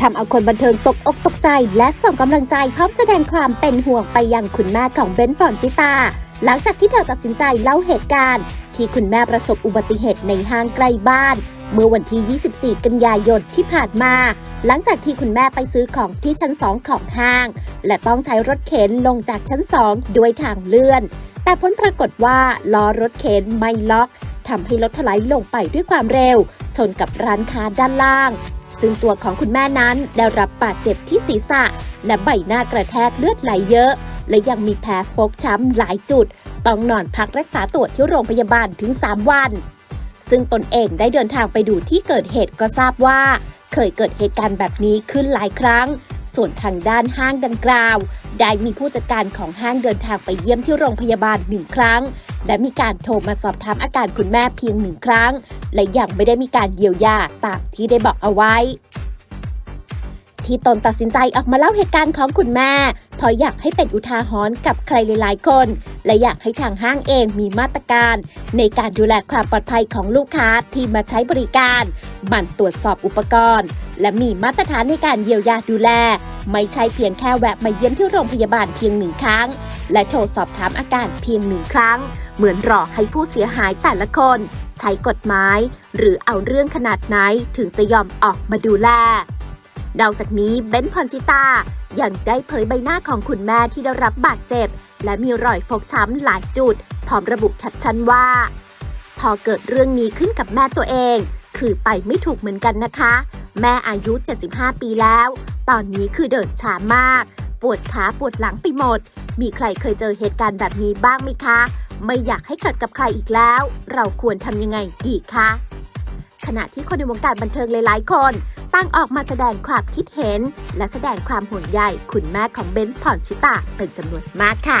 ทำเอาคนบันเทิงตกอกตกใจ และส่งกำลังใจพร้อมแสดงความเป็นห่วงไปยังคุณแม่ของเบนซ์พรชิตา หลังจากที่เธอตัดสินใจเล่าเหตุการณ์ ที่คุณแม่ประสบอุบัติเหตุในห้างใกล้บ้าน เมื่อวันที่ 24 กันยายนที่ผ่านมา หลังจากที่คุณแม่ไปซื้อของที่ชั้น 2 ของห้าง และต้องใช้รถเข็นลงจากชั้น 2 ด้วยทางเลื่อน แต่ผลปรากฏว่าล้อรถเข็นไม่ล็อกทำให้รถถลายลงไปด้วยความเร็ว ชนกับร้านค้าด้านล่าง ซึ่งตัวของคุณแม่นั้นได้รับบาดเจ็บที่ศีรษะ และใบหน้ากระแทกเลือดไหลเยอะ และยังมีแผลฟกช้ำหลายจุด ต้องนอนพักรักษาตัวที่โรงพยาบาลถึง 3 วัน ซึ่งตนเองได้เดินทางไปดูที่เกิดเหตุก็ทราบว่า เคยเกิดเหตุการณ์แบบนี้ขึ้นหลายครั้ง ส่วนทางด้านห้างดังกล่าว ได้มีผู้จัดการของห้างเดินทางไปเยี่ยมที่โรงพยาบาลหนึ่งครั้ง และมีการโทรมาสอบถามอาการคุณแม่เพียงหนึ่งครั้ง และยังไม่ได้มีการเยียวยาตามที่ได้บอกเอาไว้ ที่ตนตัดสินใจออกมาเล่าเหตุการณ์ของคุณแม่เพราะอยากให้เป็นอุทาหรณ์กับใครหลายๆคน และอยากให้ทางห้างเองมีมาตรการ ในการดูแลความปลอดภัยของลูกค้าที่มาใช้บริการมั่นตรวจสอบอุปกรณ์ และมีมาตรฐานในการเยียวยาดูแล ไม่ใช่เพียงแค่แวะมาเยี่ยมที่โรงพยาบาลเพียงหนึ่งครั้ง และโทรสอบถามอาการเพียงหนึ่งครั้ง เหมือนรอให้ผู้เสียหายแต่ละคน ใช้กฎหมาย หรือเอาเรื่องขนาดไหนถึงจะยอมออกมาดูแล นอกจากนี้เบนพรชิตา ยังได้เผยใบหน้าของคุณแม่ที่ได้รับบาดเจ็บ และมีรอยฟกช้ำหลายจุด พร้อมระบุแคปชั่นว่า พอเกิดเรื่องนี้ขึ้นกับแม่ตัวเอง คือไปไม่ถูกเหมือนกันนะคะ แม่อายุ 75 ปีแล้ว ตอนนี้คือเดินช้ามาก ปวดขาปวดหลังไปหมด มีใครเคยเจอเหตุการณ์แบบนี้บ้างไหมคะ ไม่อยากให้เกิดกับใครอีกแล้ว เราควรทำยังไงดีคะขณะที่คนในวงการบันเทิงหลายๆ คน ต่างออกมาแสดงความคิดเห็น และแสดงความห่วงใยคุณแม่ของเบนซ์พรชิตาเป็นจำนวนมากค่ะ